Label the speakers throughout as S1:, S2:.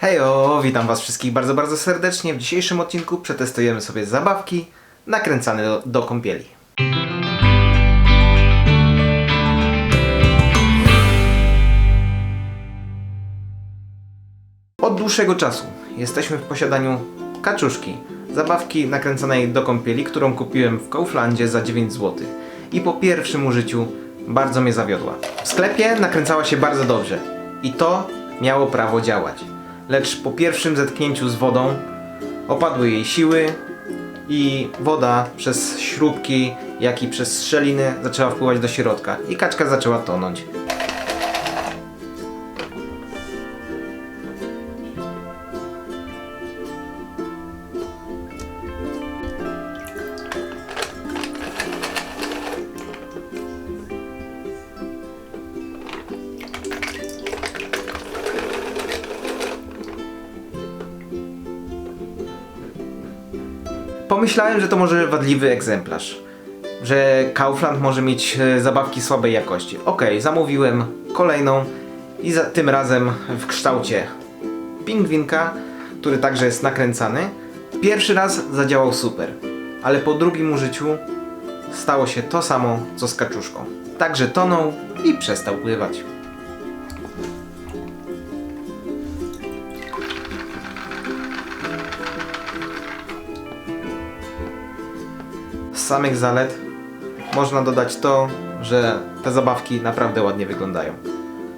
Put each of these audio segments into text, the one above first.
S1: Hejo, witam was wszystkich bardzo, bardzo serdecznie. W dzisiejszym odcinku przetestujemy sobie zabawki nakręcane do, do kąpieli. Od dłuższego czasu jesteśmy w posiadaniu kaczuszki, zabawki nakręcanej do kąpieli, którą kupiłem w Kauflandzie za 9 zł. I po pierwszym użyciu bardzo mnie zawiodła. W sklepie nakręcała się bardzo dobrze i to miało prawo działać. Lecz po pierwszym zetknięciu z wodą opadły jej siły i woda przez śrubki, jak i przez strzeliny zaczęła wpływać do środka i kaczka zaczęła tonąć. Pomyślałem, że to może wadliwy egzemplarz. Że Kaufland może mieć e, zabawki słabej jakości. Okej, zamówiłem kolejną i za, tym razem w kształcie pingwinka, który także jest nakręcany. Pierwszy raz zadziałał super, ale po drugim użyciu stało się to samo co z kaczuszką. Także tonął i przestał pływać. Samych zalet można dodać to, że te zabawki naprawdę ładnie wyglądają.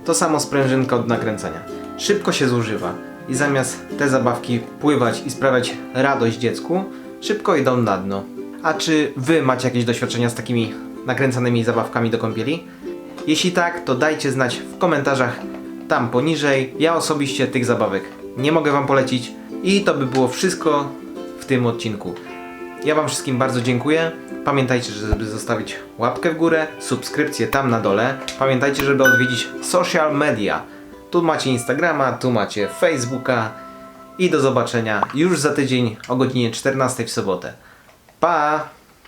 S1: To samo sprężynka od nakręcania. Szybko się zużywa i zamiast te zabawki pływać i sprawiać radość dziecku, szybko idą na dno. A czy wy macie jakieś doświadczenia z takimi nakręcanymi zabawkami do kąpieli? Jeśli tak, to dajcie znać w komentarzach tam poniżej. Ja osobiście tych zabawek nie mogę wam polecić i to by było wszystko w tym odcinku. Ja Wam wszystkim bardzo dziękuję. Pamiętajcie, żeby zostawić łapkę w górę, subskrypcję tam na dole. Pamiętajcie, żeby odwiedzić social media. Tu macie Instagrama, tu macie Facebooka. I do zobaczenia już za tydzień o godzinie 14 w sobotę. Pa!